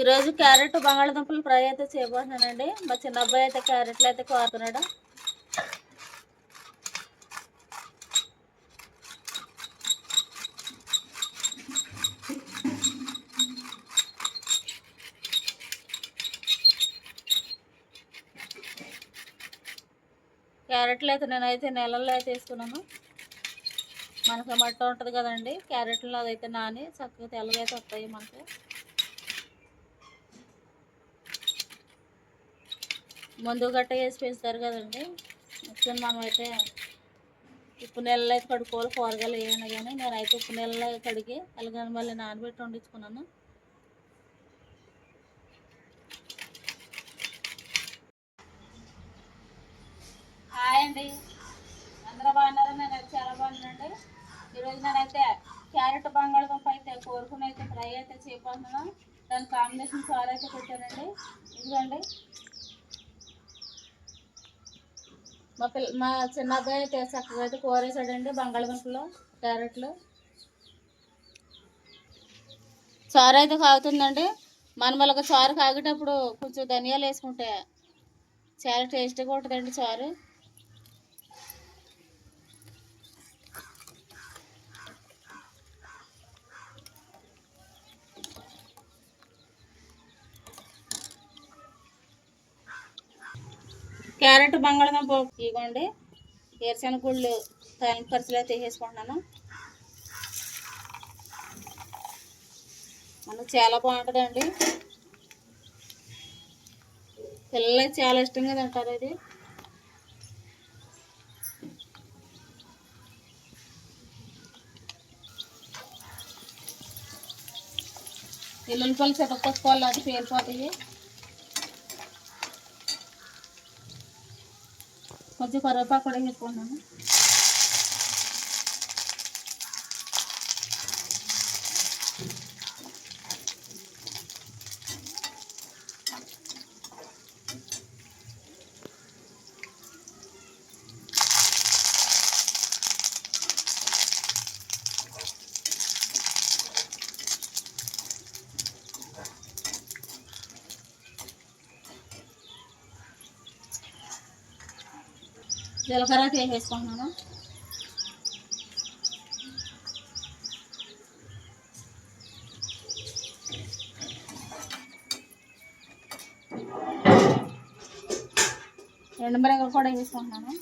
ఈరోజు క్యారెట్ బంగాళదుంపలు ఫ్రై అయితే చేయబోతున్నానండి. మా చిన్న అబ్బాయి అయితే క్యారెట్లు అయితే కోరుతున్నాడు. క్యారెట్లు అయితే నేనైతే నెలల్లో అయితే వేసుకున్నాను. మనకు మట్ట ఉంటుంది కదండి. క్యారెట్లు అదైతే నాని చక్కగా తెల్లగా అయితే వస్తాయి మనకి. ముందు గట్ట వేసి పెంచుతారు కదండి. మొత్తం మనం అయితే ఉప్పు నెలలో అయితే కడుక్కోవాలి కూరగాయలు ఏమైనా కానీ. నేనైతే ఉప్పు నెలలో కడిగి అలాగే మళ్ళీ నానబెట్టి వండించుకున్నాను. హాయ్ అండి. అందరూ బాగున్నారా? నేను అయితే చాలా బాగున్నానండి. ఈరోజు నేనైతే క్యారెట్ బంగాళదుంప అయితే కోరుకుని అయితే ఫ్రై అయితే చేయబోతున్నాను దాని కాంబినేషన్ సార్ అయితే పెట్టానండి. ఇదిగండి. మా పిల్ల మా చిన్న అబ్బాయి అయితే చక్కగా అయితే కూర వేసాడండి బంగాళదుంపలు క్యారెట్లు. చారు అయితే కాగుతుందండి. మనం అలాగ చారు కాగేటప్పుడు కొంచెం ధనియాలు వేసుకుంటే చాలా టేస్టీగా ఉంటుందండి చారు. క్యారెట్ బంగాళదుంప ఇవ్వండి ఏరుశనగ గుళ్ళు తాలింపు ఖర్చులు అయితే వేసేసుకుంటున్నాను. మనకు చాలా బాగుంటుందండి. పిల్లలకి చాలా ఇష్టంగా తింటారు ఇది ఎల్లుల్లిపల్లి చెతకొచ్చుకోవాలి అది పేలిపోతాయి. కొంచెం కరివేపాకు కూడా వేసుకుంటున్నాను జీలకర్ర వేసేసుకుంటున్నాను ఎండుమిరగలు కూడా వేసుకుంటున్నాను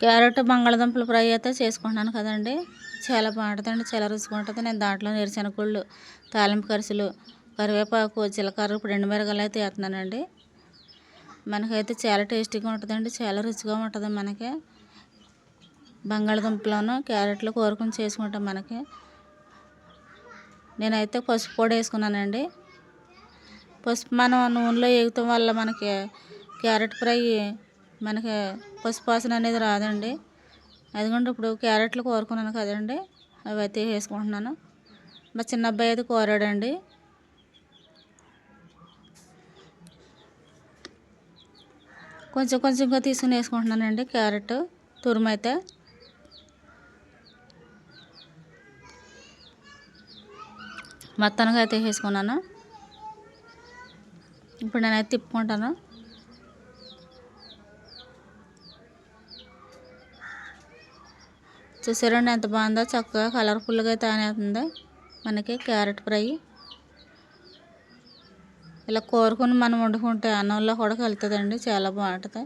క్యారెట్ బంగాళదుంపలు ఫ్రై అయితే చేసుకుంటున్నాను కదండి. చాలా బాగుంటుందండి చాలా రుచిగా ఉంటుంది. నేను దాంట్లో నిరసనగుళ్ళు తాలింపు కరిసెలు కరివేపాకు జీలకర్ర ఇప్పుడు ఎండుమిరగలు అయితే వేస్తున్నానండి. మనకైతే చాలా టేస్టీగా ఉంటుందండి చాలా రుచిగా ఉంటుంది మనకి. బంగాళదుంపలను క్యారెట్లు కోరుకుని చేసుకుంటాం మనకి. నేనైతే పసుపు పొడి వేసుకున్నానండి. పసుపు మనం నూనెలో వేయటం వల్ల మనకి క్యారెట్ ఫ్రై మనకి పసుపు వాసన అనేది రాదండి. అదిగోండి ఇప్పుడు క్యారెట్లు కోరుకున్నాను కదండి అవి అయితే వేసుకుంటున్నాను. మా చిన్న అబ్బాయి అయితే కోరాడండి. కొంచెం కొంచెంగా తీసుకుని వేసుకుంటున్నానండి. క్యారెట్ తురుమైతే. అయితే అయితే వేసుకున్నాను. ఇప్పుడు నేనైతే తిప్పుకుంటాను. చూసారండి ఎంత బాగుందో చక్కగా కలర్ఫుల్గా అయితే మనకి క్యారెట్ ఫ్రై. ఇలా కోరుకుని మనం వండుకుంటే అన్నంలో కూడా కలుతుందండి చాలా బాగుంటుంది.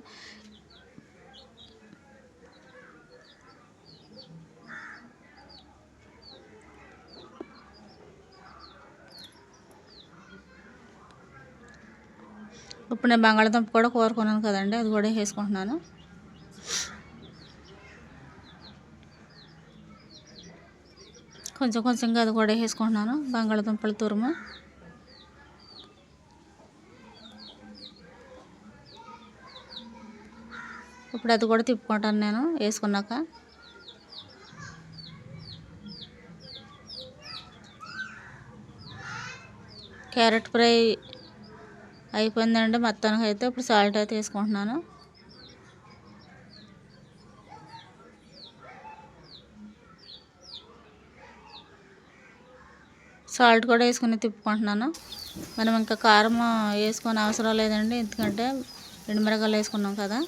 ఇప్పుడు నేను బంగాళదుంప కూడా కోరుకున్నాను కదండి అది కూడా వేసుకుంటున్నాను. కొంచెం కొంచెంగా అది కూడా వేసుకుంటున్నాను బంగాళదుంపల తురుము. ఇప్పుడు అది కూడా తిప్పుకుంటాను నేను వేసుకున్నాక. క్యారెట్ ఫ్రై అయిపోయిందండి మొత్తానికి అయితే ఇప్పుడు సాల్ట్ అయితే వేసుకుంటున్నాను. సాల్ట్ కూడా వేసుకుని తిప్పుకుంటున్నాను. మనం ఇంకా కారం వేసుకొని అవసరం లేదండి ఎందుకంటే ఎండుమిరకాయలు వేసుకున్నాం కదా.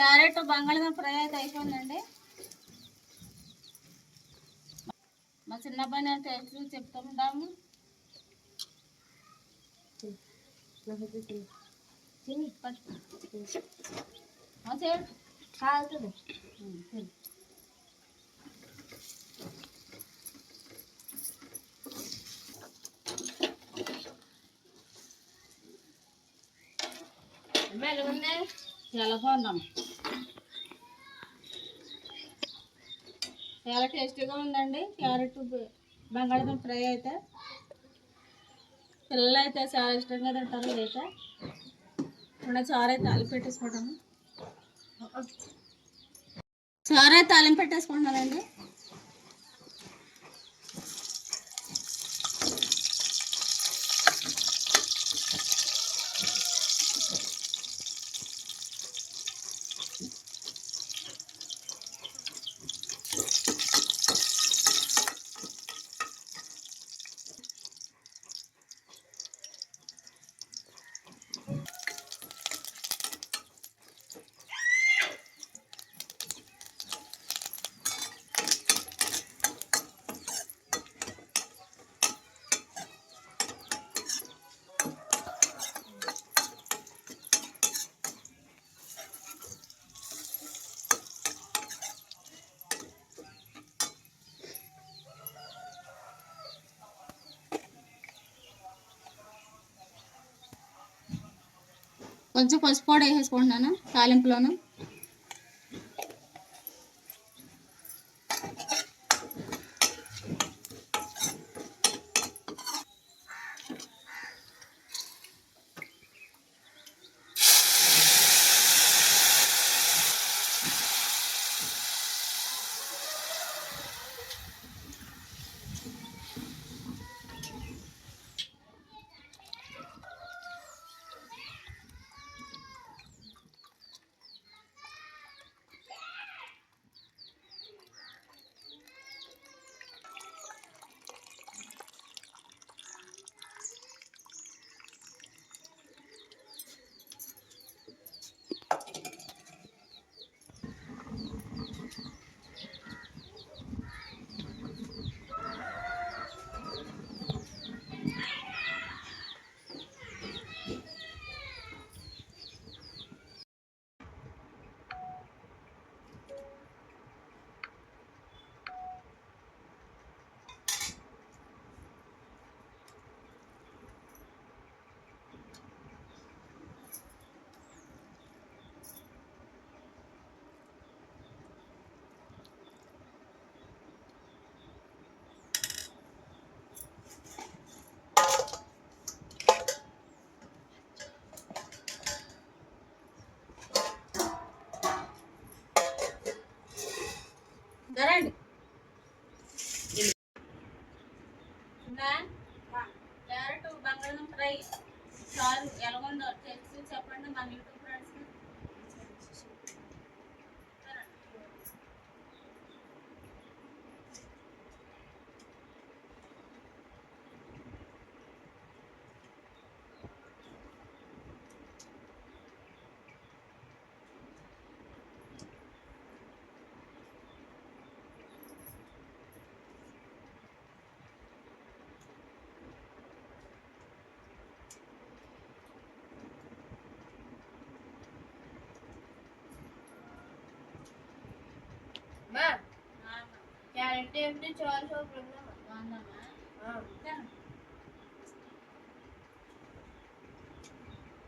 క్యారెట్ బంగాళదుంప ఫ్రై అయితే అయిపోయిందండి. మా చిన్న అబ్బాయి టేస్ట్ చెప్తుంటాము ఆ చేయండి. చాలా టేస్టీగా ఉందండి. క్యారెట్ బ- బంగాళదుంప ఫ్రై అయితే. పిల్లలు అయితే చాలా ఇష్టంగా తింటారు ఇదైతే. ఇప్పుడు చారు అయితే తాలింపు పెట్టేసుకుంటాము చారు అయితే తాలింపు పెట్టేసుకుంటున్నానండి. కొంచెం పసుపు పొడి వేసేసుకుంటున్నాను తాలింపులోను. క్యారెట్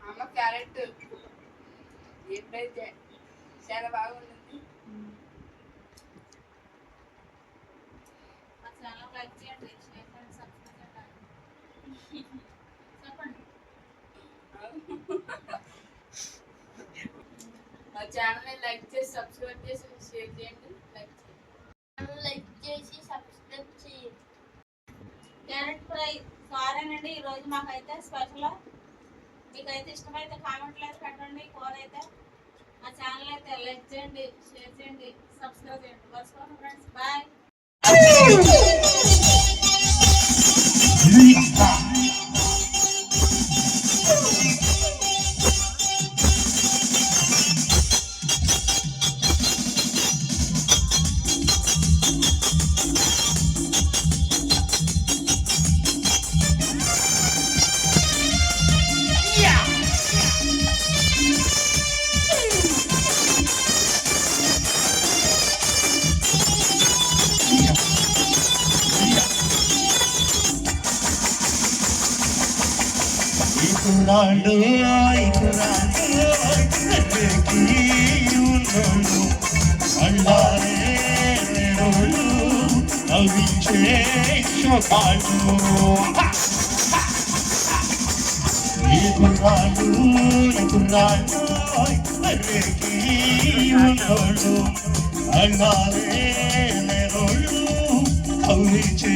అమ్మ క్యారెట్. ఎప్పుడైతే చాలా బాగుంది. మా ఛానల్ లైక్ చేయండి షేర్ చేయండి సబ్స్క్రైబ్ చేయండి. చెప్పండి. మా ఛానల్ లైక్ చేసి సబ్స్క్రైబ్ చేసి షేర్ చేయండి. లైక్ చేయండి లైక్ చేసి సబ్స్క్రైబ్ చేయండి క్యారెట్ ఫ్రై కూరేనండి ఈరోజు మాకైతే స్పెషల్ మీకైతే ఇష్టమైతే కామెంట్లు అయితే పెట్టండి కూర అయితే. మా ఛానల్ అయితే లైక్ చేయండి షేర్ చేయండి సబ్స్క్రైబ్ చేయండి. మర్చిపోండి ఫ్రెండ్స్ బాయ్ ఇకురాళ్ళు ఇకురాళ్ళు ఉన్నోళ్ళు అల్లారే నేరోళ్ళు నవ్వించే శోకాళ్ళు ఇకురాళ్ళు ఇకురాళ్ళు ఉన్నోళ్ళు అల్లారే నేరోళ్ళు నవ్వించే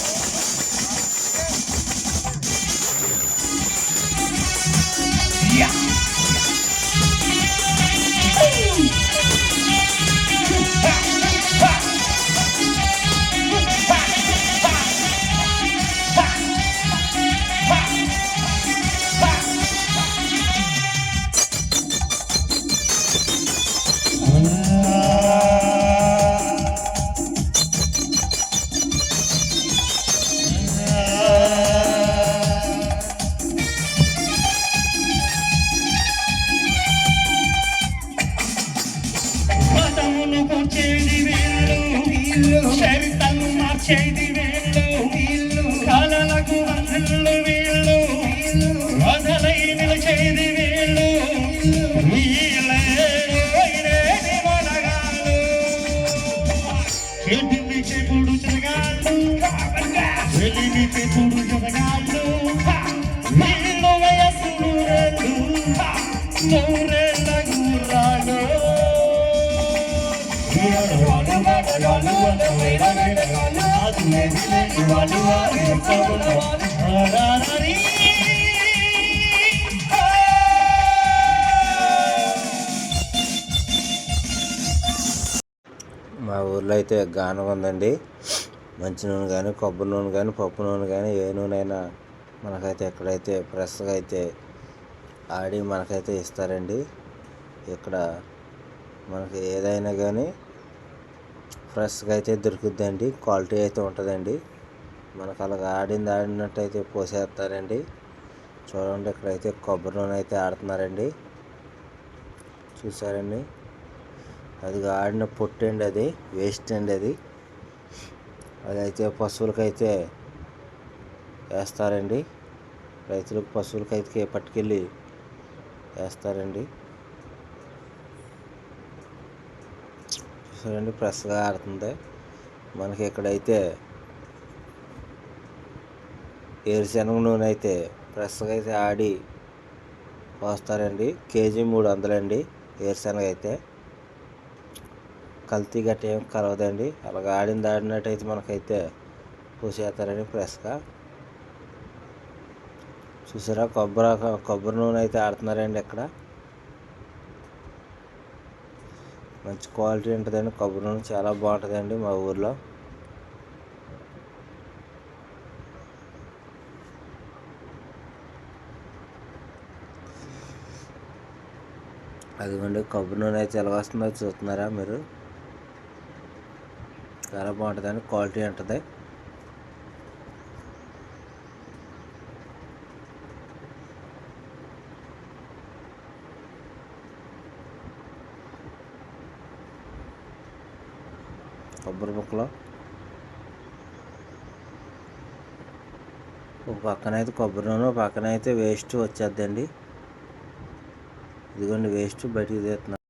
వీళ్ళు చరితను మార్చేది వీళ్ళు. కలలకు వదలు వీళ్ళు. వదలై నిలిచేది వీళ్ళు. వీళ్ళే ఇదేని వదగాలు చెట్టుని చెప్పుడు జరగాళ్ళు చెప్పుడు జరగాళ్ళు వీళ్ళు వయస్సు నూరేళ్ళు నూరేళ్ళ మా ఊర్లో అయితే గానం ఉందండి. మంచి నూనె కానీ కొబ్బరి నూనె కానీ పప్పు నూనె కానీ ఏ నూనె అయినా మనకైతే ఎక్కడైతే ఫ్రెష్గా అయితే ఆడి మనకైతే ఇస్తారండి. ఇక్కడ మనకి ఏదైనా కానీ ఫ్రెష్గా అయితే దొరుకుద్దండి క్వాలిటీ అయితే ఉంటుందండి. మనకు అలాగ ఆడింది ఆడినట్టు అయితే పోసేస్తారండి. చూడండి ఇక్కడైతే కొబ్బరి నూనె అయితే ఆడుతున్నారండి. చూసారండి? అది ఆడిన పొట్టు అండి అది వేస్ట్ అండి అది. అదైతే పశువులకైతే వేస్తారండి. రైతులకు పశువులకైతే పట్టుకెళ్ళి వేస్తారండి. చూడండి ఫ్రెష్గా ఆడుతుంది. మనకి ఇక్కడైతే ఏరుశనగ నూనె అయితే ఫ్రెష్గా అయితే ఆడి పోస్తారండి కేజీ మూడు వందలండి ఏరుశనగ అయితే. కల్తీ గట్ట ఏం కలవదండి. అలాగ ఆడింది ఆడినట్టయితే మనకైతే పూసేస్తారండి ఫ్రెష్గా. చూసారా కొబ్బరి కొబ్బరి నూనె అయితే ఆడుతున్నారండి ఇక్కడ. మంచి క్వాలిటీ ఉంటుందండి. కొబ్బరి నూనె చాలా బాగుంటుందండి మా ఊర్లో. అదిగోండి కొబ్బరి నూనె అయితే ఎలా వస్తుందో చూస్తున్నారా మీరు? చాలా బాగుంటుందండి క్వాలిటీ ఉంటుంది. కొబ్బరి ముక్కలు. ఒక పక్కన అయితే కొబ్బరి నూనె పక్కన అయితే వేస్ట్ వచ్చేద్దండి. ఇదిగోండి వేస్ట్ బయటికి తీస్తున్నాను.